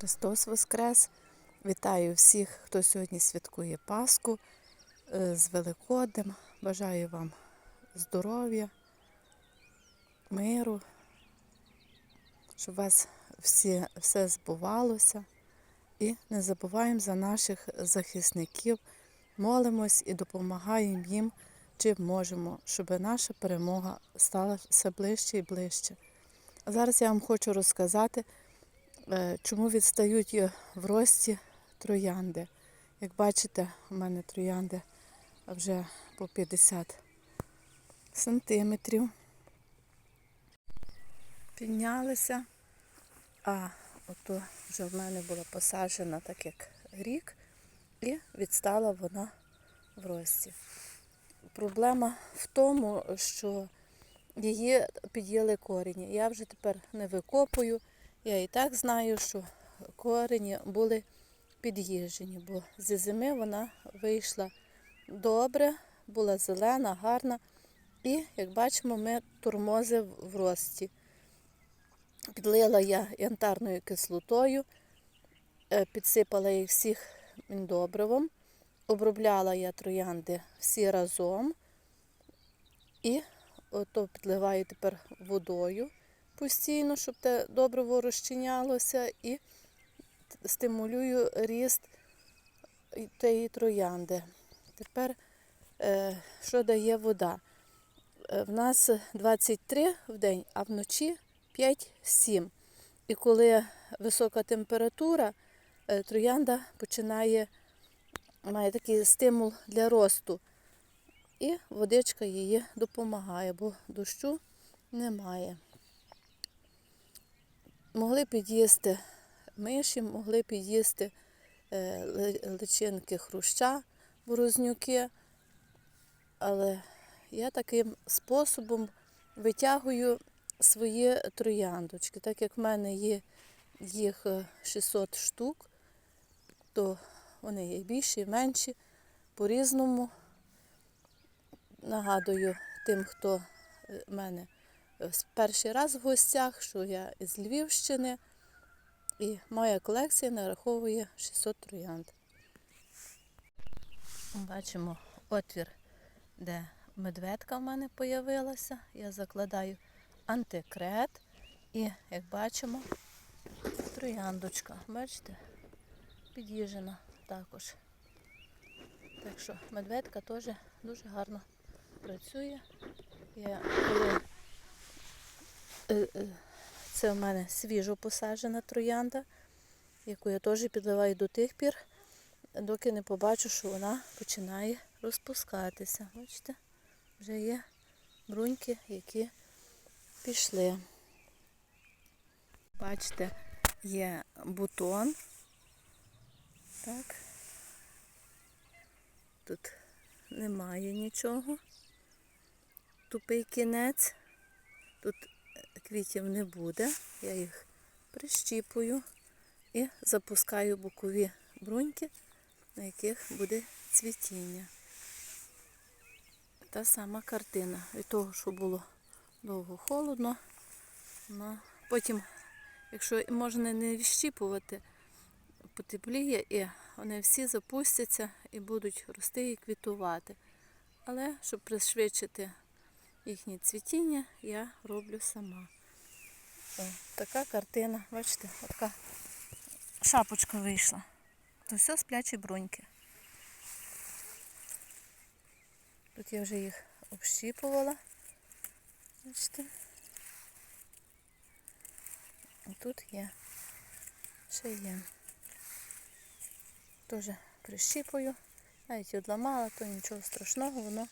Христос Воскрес! Вітаю всіх, хто сьогодні святкує Пасху е, з Великоднем. Бажаю вам здоров'я, миру, щоб у вас всі, все збувалося. І не забуваємо за наших захисників, молимось і допомагаємо їм, чим можемо, щоб наша перемога стала все ближче і ближче. А зараз я вам хочу розказати, чому відстають е, в рості троянди. Як бачите, у мене троянди вже по 50 сантиметрів. Піднялися, а ото вже в мене була посаджена так як рік, і відстала вона в рості. Проблема в тому, що її під'їли корені. Я вже тепер не викопую. Я і так знаю, що корені були під'їжджені, бо зі зими вона вийшла добре, була зелена, гарна. І, як бачимо, ми тормози в рості. Підлила я янтарною кислотою, е, підсипала їх всіх добривом, обробляла я троянди всі разом. І ото підливаю тепер водою постійно, щоб те добриво розчинялося, і стимулюю ріст тієї троянди. Тепер, е, що дає вода? Е, В нас 23 в день, а вночі 5-7. І коли висока температура, е, троянда починає, має такий стимул для росту. І водичка її допомагає, бо дощу немає. Могли під'їсти миші, могли під'їсти е, личинки хруща, борознюки, але я таким способом витягую свої трояндочки. Так як в мене є їх е, 600 штук, то вони є більші, менші, по-різному. Нагадую тим, хто е, в мене е, з перший раз в гостях, що я із Львівщини, і моя колекція нараховує 600 троянд. Бачимо отвір, де медведка в мене появилася. Я закладаю антикрет і, як бачимо, трояндочка. Бачите? Під'їжджена також. Так що медведка теж дуже гарно працює. Я коли е, е, це в мене свіжо посаджена троянда, яку я теж підливаю до тих пір, доки не побачу, що вона починає розпускатися. Бачите, вже є бруньки, які пішли. Бачите, є бутон. Так. Тут немає нічого. Тупий кінець. Тут квітів не буде. Я їх прищіпую і запускаю бокові бруньки, на яких буде цвітіння. Та сама картина. Від того, що було довго холодно, потім, якщо можна не відщіпувати, потепліє і вони всі запустяться і будуть рости і квітувати. Але щоб пришвидшити їхнє цвітіння, я роблю сама. О, така картина, бачите, така шапочка вийшла. То все сплячі бруньки. Тут я вже їх общіпувала. Бачите. І тут є. Ще є. Теж прищіпую. Навіть відламала, то нічого страшного, воно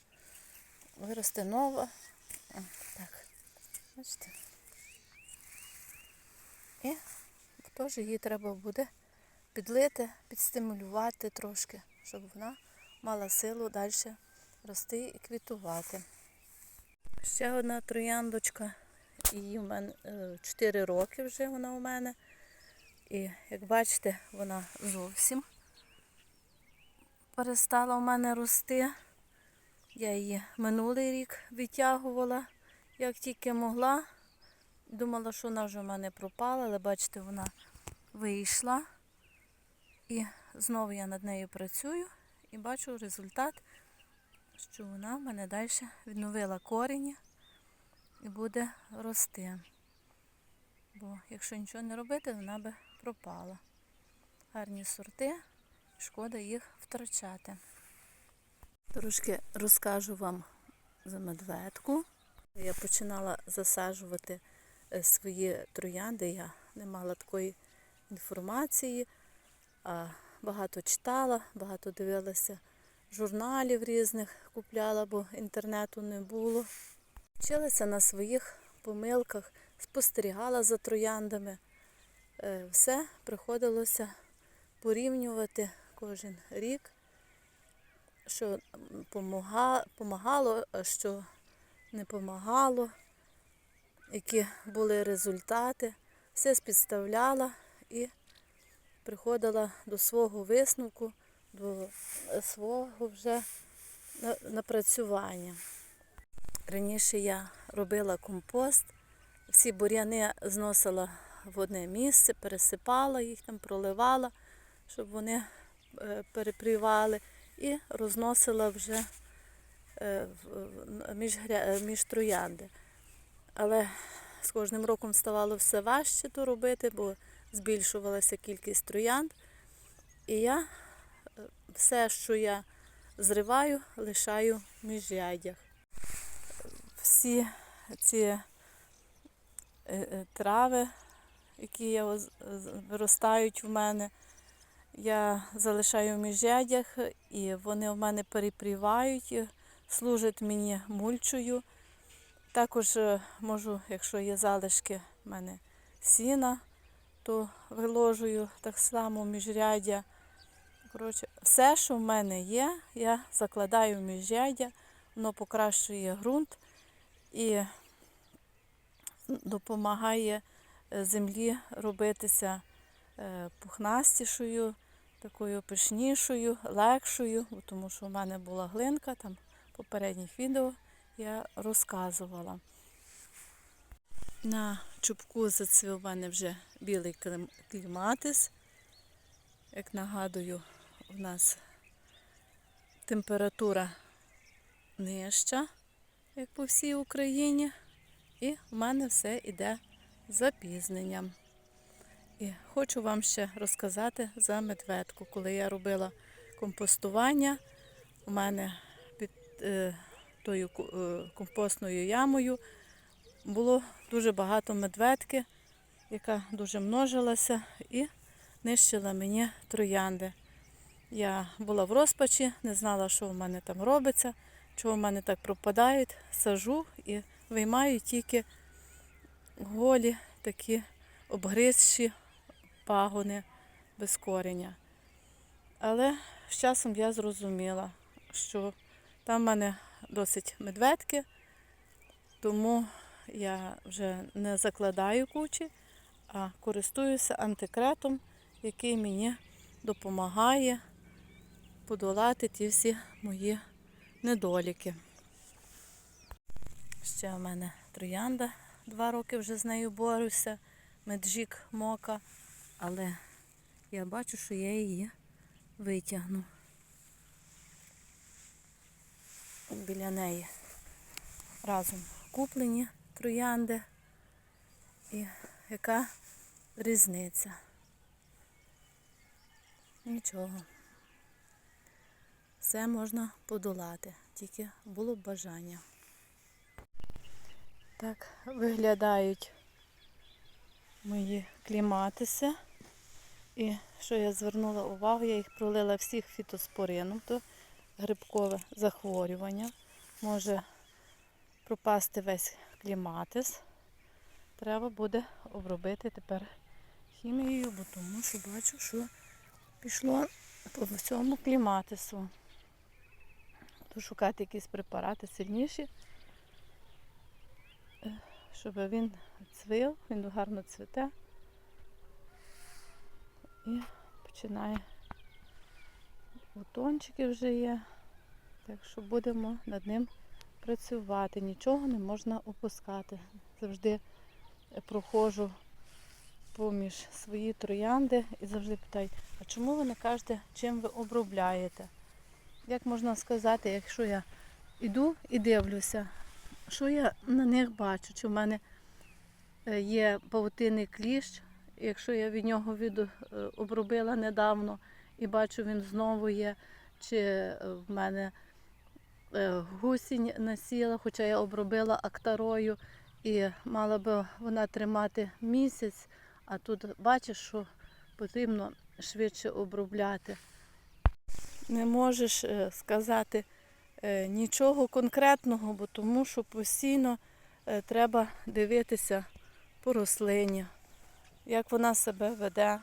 виросте нове. Так. Бачите? І теж її треба буде підлити, підстимулювати трошки, щоб вона мала силу далі рости і квітувати. Ще одна трояндочка. Її в мене 4 роки вже вона у мене. І як бачите, вона зовсім перестала у мене рости. Я її минулий рік витягувала, як тільки могла. Думала, що вона вже в мене пропала, але бачите, вона вийшла. І знову я над нею працюю і бачу результат, що вона в мене далі відновила корені і буде рости. Бо якщо нічого не робити, вона би пропала. Гарні сорти, шкода їх втрачати. Трошки розкажу вам за медведку. Я починала засаджувати свої троянди. Я не мала такої інформації, а багато читала, багато дивилася журналів різних, купляла, бо інтернету не було. Вчилася на своїх помилках, спостерігала за трояндами. Е, Все приходилося порівнювати кожен рік, що допомагало, що не допомагало, які були результати. Все спідставляла і приходила до свого висновку, до свого вже напрацювання. Раніше я робила компост, всі бур'яни зносила в одне місце, пересипала їх там, проливала, щоб вони е, перепрівали, і розносила вже е, між, між троянди. Але з кожним роком ставало все важче то робити, бо збільшувалася кількість троянд. І я е, все, що я зриваю, лишаю в міжряддях. Всі ці е, е, трави, які виростають в мене, я залишаю в міжрядях, і вони в мене перепрівають, служать мені мульчою. Також е, можу, якщо є залишки в мене сіна, то виложую так само міжряддя. Коротше, все, що в мене є, я закладаю в міжряддя, воно покращує ґрунт і допомагає е, землі робитися е, пухнастішою, такою пишнішою, легшою, тому що в мене була глинка, там в попередніх відео я розказувала. На чубку зацвів мене вже білий кліматис. Як нагадую, у нас температура нижча, як по всій Україні. І в мене все йде з запізненням. І хочу вам ще розказати за медведку. Коли я робила компостування, у мене під е, тою е, компостною ямою було дуже багато медведки, яка дуже множилася і нищила мені троянди. Я була в розпачі, не знала, що в мене там робиться, чого в мене так пропадають. Сажу і виймаю тільки голі, такі обгризші пагони без кореня. Але з часом я зрозуміла, що там в мене досить медведки, тому я вже не закладаю кучі, а користуюся антикретом, який мені допомагає подолати ті всі мої недоліки. Ще в мене троянда, два роки вже з нею борюся, меджик мока, але я бачу, що я її витягну. Біля неї разом куплені троянди. І яка різниця? Нічого. Все можна подолати, тільки було б бажання. Так виглядають мої кліматиси. І що я звернула увагу, я їх пролила всіх фітоспорином, то грибкове захворювання. Може пропасти весь кліматис. Треба буде обробити тепер хімією, бо тому що бачу, що пішло по всьому кліматису. Буду шукати якісь препарати сильніші, е, щоб він цвів, він гарно цвіте і починає бутончики вже є. Так що будемо над ним працювати. Нічого не можна опускати. Завжди проходжу поміж свої троянди і завжди питають, а чому ви не кажете, чим ви обробляєте? Як можна сказати, якщо я йду і дивлюся, що я на них бачу, чи в мене е, є павутинний кліщ, якщо я від нього е, обробила недавно і бачу, він знову є, чи е, в мене е, гусінь насіла, хоча я обробила актарою і мала би вона тримати місяць, а тут бачиш, що потрібно швидше обробляти. Не можеш е, сказати нічого конкретного, бо тому що постійно треба дивитися по рослині, як вона себе веде,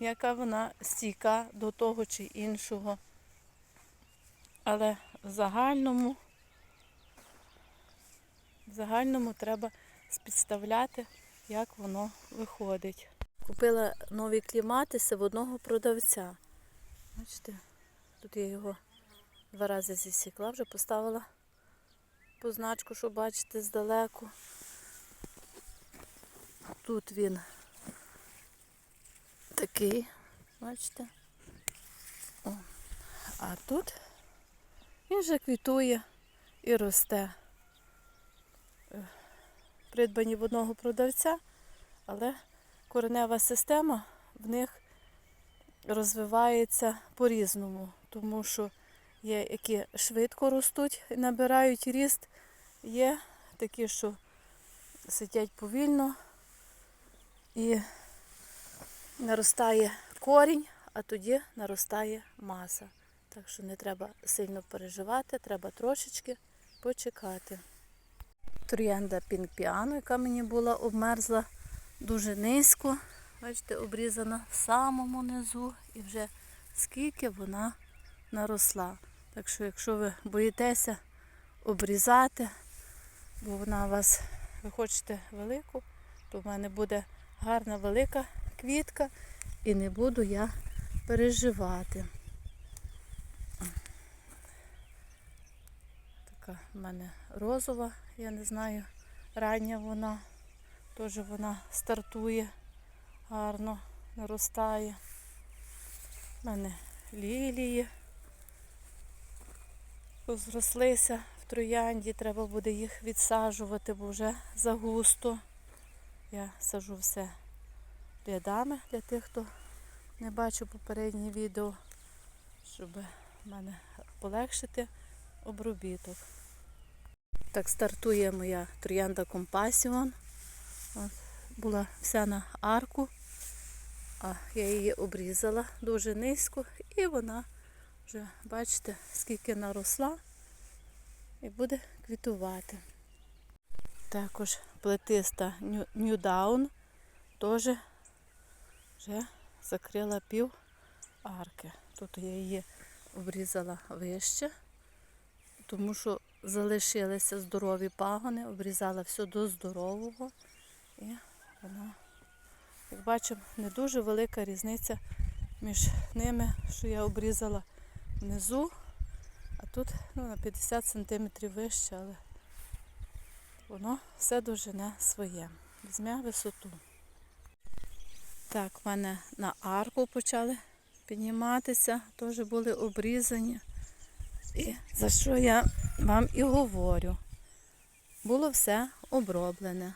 яка вона стійка до того чи іншого. Але в загальному, в загальному треба спідставляти, як воно виходить. Купила нові кліматиси в одного продавця. Бачите, тут я його два рази зісікла, вже поставила позначку, щоб бачити здалеку. Тут він такий, бачите? О. А тут він вже квітує і росте. Е, Придбані в одного продавця, але коренева система в них розвивається по-різному, тому що є які швидко ростуть набирають ріст, є такі, що сидять повільно і наростає корінь, а тоді наростає маса. Так що не треба сильно переживати, треба трошечки почекати. Троянда пінкпіану, яка мені була обмерзла дуже низько. Бачите, обрізана в самому низу і вже скільки вона наросла. Так що, якщо ви боїтеся обрізати, бо вона у вас, ви хочете велику, то в мене буде гарна велика квітка і не буду я переживати. Така в мене розова, я не знаю, рання вона, теж вона стартує гарно, наростає. У мене лілії розрослися в троянді, треба буде їх відсаджувати, бо вже загусто. Я сажу все рядами для тих, хто не бачив попереднє відео, щоб в мене полегшити обробіток. Так стартує моя троянда. От, була вся на арку, а я її обрізала дуже низько і вона вже, бачите, скільки наросла і буде квітувати. Також плетиста New Down теж вже закрила пів арки. Тут я її обрізала вище, тому що залишилися здорові пагони, обрізала все до здорового. І вона, як бачимо, не дуже велика різниця між ними, що я обрізала внизу, а тут ну, на 50 см вище, але воно все дожене своє. Візьме висоту. Так, в мене на арку почали підніматися, теж були обрізані. І за що я вам і говорю. Було все оброблене.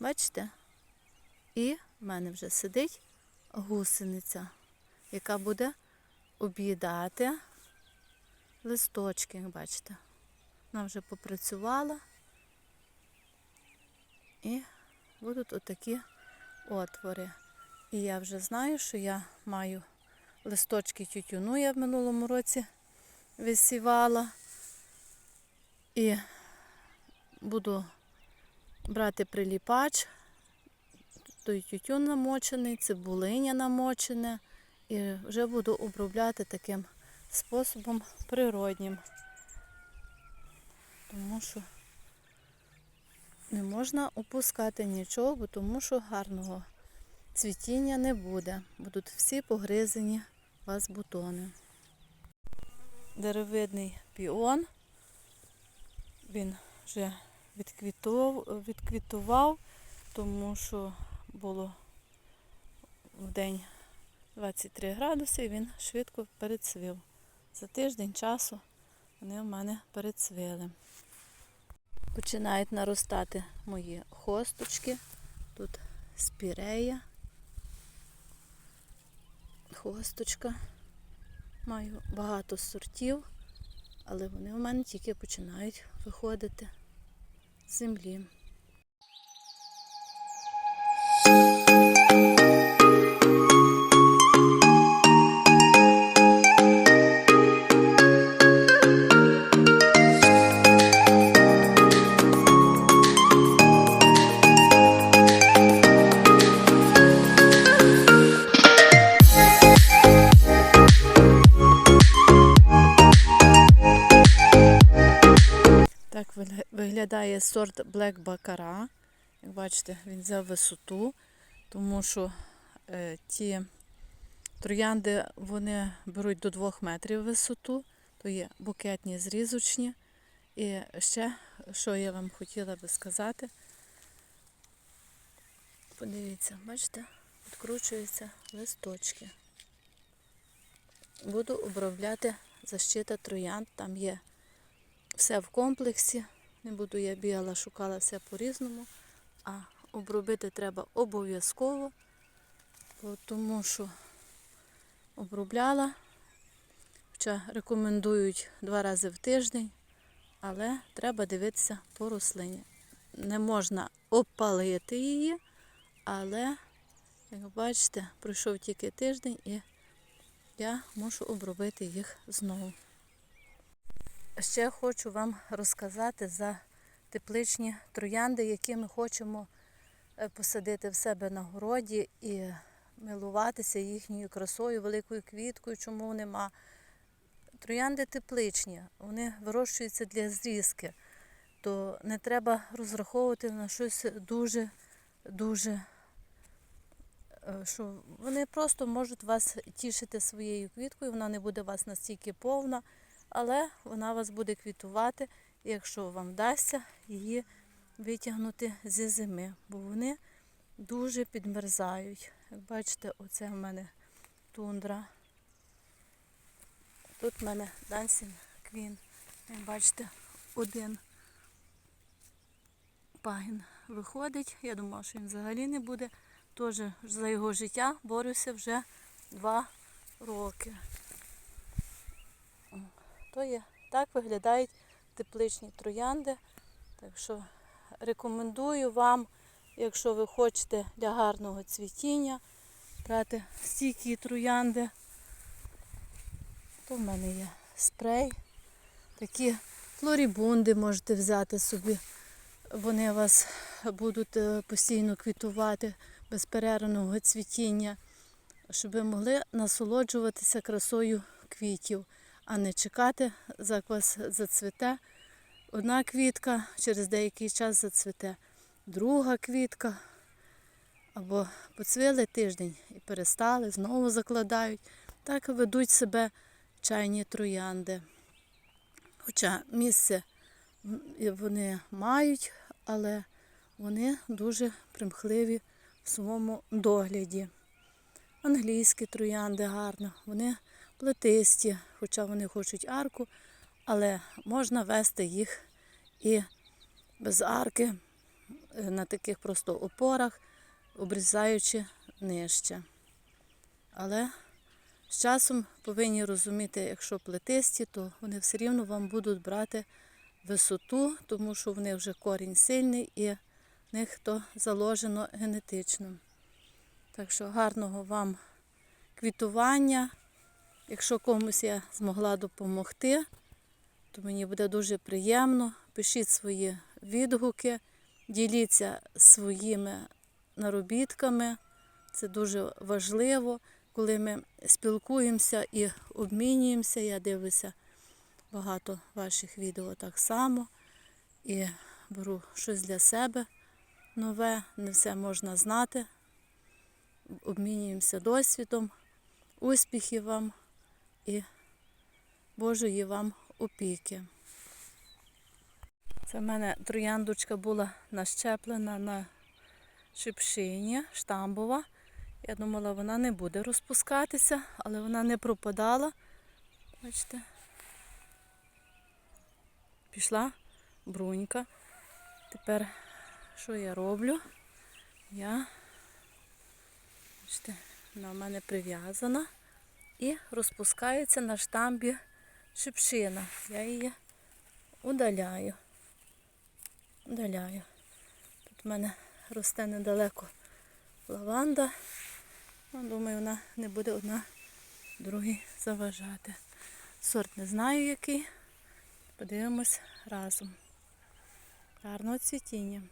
Бачите? І в мене вже сидить гусениця, яка буде об'їдати листочки, як бачите. Вона вже попрацювала. І будуть отакі отвори. І я вже знаю, що я маю листочки тютюну, я в минулому році висівала. І буду брати приліпач, той тютюн намочений, цибулиня намочене. І вже буду обробляти таким способом природнім. Тому що не можна опускати нічого, тому що гарного цвітіння не буде. Будуть всі погризені вас бутони. Деревидний піон. Він вже відквітував, тому що було в день 23 градуси і він швидко перецвів. За тиждень часу вони в мене перецвіли. Починають наростати мої хосточки. Тут спірея, хосточка. Маю багато сортів, але вони у мене тільки починають виходити з землі. Виглядає сорт Black Baccarat. Як бачите, він взяв висоту, тому що е, ті троянди вони беруть до 2 метрів висоту, то є букетні зрізочні. І ще, що я вам хотіла би сказати, подивіться, бачите, відкручуються листочки. Буду обробляти защита троянд, там є все в комплексі. Не буду я бігала, шукала все по-різному. А обробити треба обов'язково, бо тому що обробляла. Хоча рекомендують два рази в тиждень, але треба дивитися по рослині. Не можна опалити її, але, як бачите, пройшов тільки тиждень і я мушу обробити їх знову. Ще хочу вам розказати за тепличні троянди, які ми хочемо е, посадити в себе на городі і милуватися їхньою красою, великою квіткою, чому нема. Троянди тепличні, вони вирощуються для зрізки, то не треба розраховувати на щось дуже, дуже, е, що вони просто можуть вас тішити своєю квіткою, вона не буде у вас настільки повна але вона вас буде квітувати, якщо вам вдасться її витягнути зі зими, бо вони дуже підмерзають. Як бачите, оце в мене тундра. Тут в мене Dancing Queen. Як бачите, один пагін виходить. Я думала, що він взагалі не буде. Теж за його життя борюся вже два роки. То є. Так виглядають тепличні троянди. Так що рекомендую вам, якщо ви хочете для гарного цвітіння, брати стійкі троянди. То в мене є спрей. Такі флорібунди можете взяти собі. Вони вас будуть е, постійно квітувати безперервного цвітіння, щоб ви могли насолоджуватися красою квітів а не чекати, як вас зацвіте. Одна квітка через деякий час зацвіте, друга квітка. Або поцвіли тиждень і перестали, знову закладають. Так ведуть себе чайні троянди. Хоча місце вони мають, але вони дуже примхливі в своєму догляді. Англійські троянди гарно, вони плетисті, хоча вони хочуть арку, але можна вести їх і без арки е, на таких просто опорах, обрізаючи нижче. Але з часом повинні розуміти, якщо плетисті, то вони все рівно вам будуть брати висоту, тому що в них вже корінь сильний і в них то заложено генетично. Так що гарного вам квітування. Якщо комусь я змогла допомогти, то мені буде дуже приємно. Пишіть свої відгуки, діліться своїми наробітками. Це дуже важливо, коли ми спілкуємося і обмінюємося. Я дивлюся багато ваших відео так само і беру щось для себе нове, не все можна знати. Обмінюємося досвідом. Успіхів вам! І Божої вам опіки. Це в мене трояндочка була нащеплена на шипшині, штамбова. Я думала, вона не буде розпускатися, але вона не пропадала. Бачите. Пішла брунька. Тепер що я роблю? Я, бачите, вона в мене прив'язана і розпускається на штамбі шипшина. Я її удаляю. Удаляю. Тут в мене росте недалеко лаванда. Ну, думаю, вона не буде одна другій заважати. Сорт не знаю який. Подивимось разом. Гарного цвітіння.